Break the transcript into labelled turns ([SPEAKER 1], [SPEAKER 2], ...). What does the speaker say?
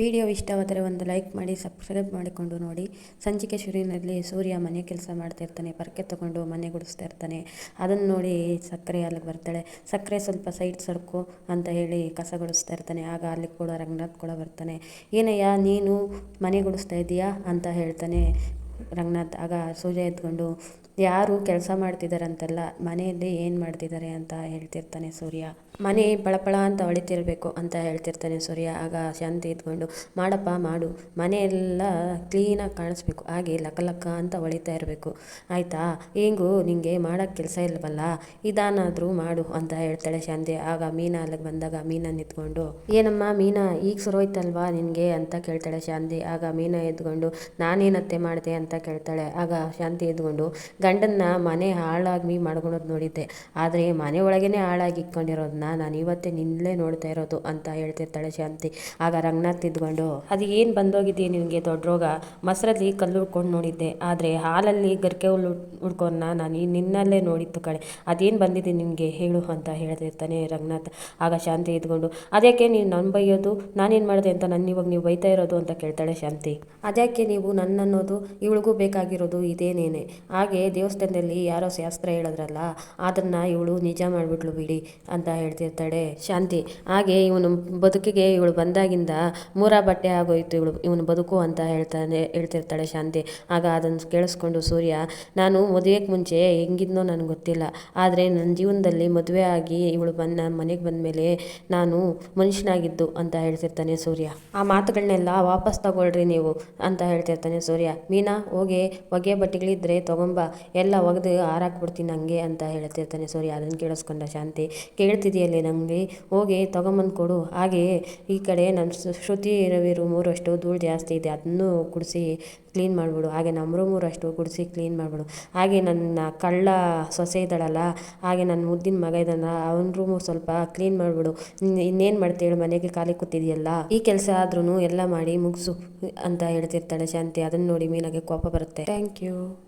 [SPEAKER 1] Video ಇಷ್ಟವಾದರೆ ಒಂದು like ಮಾಡಿ, ಸಬ್ಸ್ಕ್ರೈಬ್ ಮಾಡಿಕೊಂಡು ನೋಡಿ. ಸಂಚಿಕೆ ಶುರುವಿನಲ್ಲಿ ಸೂರ್ಯ ಮನೆ ಕೆಲಸ ಮಾಡ್ತಿರ್ತಾನೆ ಪರಕೆ ತಗೊಂಡು ಮನೆ ಗುಡಿಸ್ತಾ ಇರ್ತಾನೆ. ಅದನ್ನು ನೋಡಿ ಸಕ್ಕರೆ ಅಲ್ಲಿಗೆ ಬರ್ತಾಳೆ. ಸಕ್ಕರೆ ಸ್ವಲ್ಪ ಸೈಡ್ ಸರ್ಕು ಅಂತ ಹೇಳಿ ಕಸ ಗುಡಿಸ್ತಾ ಇರ್ತಾನೆ. ಆಗ ಅಲ್ಲಿ ಕೂಡ ರಂಗನಾಥ್ ಕೂಡ ಬರ್ತಾನೆ. ಏನಯ್ಯ, ನೀನು ಮನೆ ಗುಡಿಸ್ತಾ ಇದ್ದೀಯಾ ಅಂತ ಹೇಳ್ತಾನೆ ರಂಗನಾಥ್. ಆಗ ಸೂರ್ಯ ಎತ್ಕೊಂಡು ಯಾರು ಕೆಲಸ ಮಾಡ್ತಿದ್ದಾರಂತಲ್ಲ ಮನೆಯಲ್ಲಿ ಏನು ಮಾಡ್ತಿದ್ದಾರೆ ಅಂತ ಹೇಳ್ತಿರ್ತಾನೆ ಸೂರ್ಯ. ಮನೆ ಪಳಪಳ ಅಂತ ಹೊಳಿತಿರ್ಬೇಕು ಅಂತ ಹೇಳ್ತಿರ್ತಾನೆ ಸೂರ್ಯ. ಆಗ ಶಾಂತಿ ಇದ್ಕೊಂಡು, ಮಾಡಪ್ಪ, ಮಾಡು. ಮನೆಯೆಲ್ಲ ಕ್ಲೀನಾಗಿ ಕಾಣಿಸ್ಬೇಕು. ಹಾಗೆ ಲಕ್ಕ ಲಕ್ಕ ಅಂತ ಹೊಳಿತಾ ಇರಬೇಕು. ಆಯಿತಾ? ಹೆಂಗು? ನಿಂಗೆ ಮಾಡೋಕ್ಕೆ ಕೆಲಸ ಇಲ್ವಲ್ಲ? ಇದಾನಾದರೂ ಮಾಡು, ಅಂತ ಹೇಳ್ತಾಳೆ ಶಾಂತಿ. ಆಗ ಮೀನಾ ಅಲ್ಲಿಗೆ ಬಂದಾಗ ಮೀನಾ ನಿಂತ್ಕೊಂಡು, ಏನಮ್ಮ ಮೀನಾ, ಈಗ ಸುರೋಯ್ತಲ್ವಾ ನಿನಗೆ? ಅಂತ ಕೇಳ್ತಾಳೆ ಶಾಂತಿ. ಆಗ ಮೀನಾ ಎದ್ಕೊಂಡು, ನಾನೇನತ್ತೆ ಮಾಡಿದೆ? ಅಂತ ಕೇಳ್ತಾಳೆ. ಆಗ ಶಾಂತಿ ಎದ್ಕೊಂಡು ಗಂಡನ್ನ ಮನೆ ಹಾಳಾಗಿ ಮಾಡ್ಕೊಳೋದು ನೋಡಿದ್ದೆ. ಆದರೆ ಮನೆ ಒಳಗೇನೆ ಹಾಳಾಗಿ ಇಟ್ಕೊಂಡಿರೋದನ್ನ ನಾನು ಇವತ್ತೇ ನಿನ್ನಲೇ ನೋಡ್ತಾ ಇರೋದು ಅಂತ ಹೇಳ್ತಿರ್ತಾಳೆ ಶಾಂತಿ. ಆಗ ರಂಗನಾಥ್ ತಿದ್ಕೊಂಡು, ಅದು ಏನು ಬಂದೋಗಿದ್ದೆ ನಿನಗೆ ದೊಡ್ಡ ರೋಗ? ಮೊಸರಲ್ಲಿ ಕಲ್ಲು ಹುಡ್ಕೊಂಡು ನೋಡಿದ್ದೆ. ಆದರೆ ಹಾಲಲ್ಲಿ ಗರ್ಕೆ ಹುಲ್ಲು ಹುಡ್ಕೊಂಡ ನಾನು ನಿನ್ನಲ್ಲೇ ನೋಡಿತ್ತು ಕಡೆ ಅದೇನು ಬಂದಿದೆ ನಿನಗೆ? ಹೇಳು ಅಂತ ಹೇಳ್ತಿರ್ತಾನೆ ರಂಗನಾಥ್. ಆಗ ಶಾಂತಿ ಇದ್ಕೊಂಡು ಅದಕ್ಕೆ ನೀನು ನನ್ನ ಬೈಯೋದು? ನಾನೇನು ಮಾಡಿದೆ ಅಂತ ನನ್ನ ಇವಾಗ ನೀವು ಬೈತಾ ಇರೋದು? ಅಂತ ಕೇಳ್ತಾಳೆ ಶಾಂತಿ. ಅದಕ್ಕೆ ನೀವು ನನ್ನ ಅನ್ನೋದು ಇವಳಿಗೂ ಬೇಕಾಗಿರೋದು ಇದೇನೇನೆ? ಹಾಗೆ ದೇವಸ್ಥಾನದಲ್ಲಿ ಯಾರೋ ಶಾಸ್ತ್ರ ಹೇಳಿದ್ರಲ್ಲ, ಅದನ್ನು ಇವಳು ನಿಜ ಮಾಡಿಬಿಟ್ಲು ಬಿಡಿ ಅಂತ ಹೇಳ್ತಿರ್ತಾಳೆ ಶಾಂತಿ. ಹಾಗೆ ಇವನು ಬದುಕಿಗೆ ಇವಳು ಬಂದಾಗಿಂದ ಮೂರ ಬಟ್ಟೆ ಆಗೋಯ್ತು ಇವಳು, ಇವನು ಬದುಕು ಅಂತ ಹೇಳ್ತಾನೆ, ಹೇಳ್ತಿರ್ತಾಳೆ ಶಾಂತಿ. ಆಗ ಅದನ್ನು ಕೇಳಿಸ್ಕೊಂಡು, ಸೂರ್ಯ, ನಾನು ಮದುವೆಗೆ ಮುಂಚೆ ಹೆಂಗಿದ್ನೋ ನನಗೆ ಗೊತ್ತಿಲ್ಲ, ಆದರೆ ನನ್ನ ಜೀವನದಲ್ಲಿ ಮದುವೆ ಆಗಿ ಇವಳು ಬಂದು, ಮನೆಗೆ ಬಂದಮೇಲೆ ನಾನು ಮನುಷ್ಯನಾಗಿದ್ದು ಅಂತ ಹೇಳ್ತಿರ್ತಾನೆ ಸೂರ್ಯ. ಆ ಮಾತುಗಳನ್ನೆಲ್ಲ ವಾಪಸ್ ತಗೊಳ್ರಿ ನೀವು ಅಂತ ಹೇಳ್ತಿರ್ತಾನೆ ಸೂರ್ಯ. ಮೀನಾ, ಹೋಗಿ, ಹೊಗೆ ಬಟ್ಟೆಗಳಿದ್ರೆ ತಗೊಂಬ. ಎಲ್ಲ ಒಗೆದು ಹಾರಾಕ್ಬಿಡ್ತೀನಿ ಹಂಗೆ ಅಂತ ಹೇಳ್ತಿರ್ತಾನೆ ಸೂರ್ಯ ಅದನ್ನು ಕೇಳಿಸ್ಕೊಂಡ ಶಾಂತಿ. ಕೇಳ್ತಿದೆಯಲ್ಲೇ ನಮಗೆ ಹೋಗಿ, ತೊಗೊಂಬಂದು ಕೊಡು. ಹಾಗೆಯೇ ಈ ಕಡೆ ನಮ್ಮ ಶ್ರುತಿ ರವಿರು ಮೂರಷ್ಟು ಧೂಳು ಜಾಸ್ತಿ ಇದೆ. ಅದನ್ನು ಕುಡಿಸಿ ಕ್ಲೀನ್ ಮಾಡಿಬಿಡು. ಹಾಗೆ ನಮ್ಮ ರೂಮೂರಷ್ಟು ಕುಡಿಸಿ ಕ್ಲೀನ್ ಮಾಡಿಬಿಡು. ಹಾಗೆ ನನ್ನ ಕಳ್ಳ ಸೊಸೆ ಇದ್ದಾಳಲ್ಲ, ಹಾಗೆ ನನ್ನ ಮುದ್ದಿನ ಮಗ ಇದ್ದಾನ, ಅವನ ರೂಮು ಸ್ವಲ್ಪ ಕ್ಲೀನ್ ಮಾಡಿಬಿಡು. ಇನ್ನೇನು ಮಾಡ್ತೀವಿ ಮನೆಗೆ ಖಾಲಿ ಕೂತಿದೆಯಲ್ಲ? ಈ ಕೆಲಸ ಆದ್ರೂ ಎಲ್ಲ ಮಾಡಿ ಮುಗಿಸು ಅಂತ ಹೇಳ್ತಿರ್ತಾಳೆ ಶಾಂತಿ. ಅದನ್ನು ನೋಡಿ ಮೀನಾಗೆ ಕೋಪ ಬರುತ್ತೆ. Thank you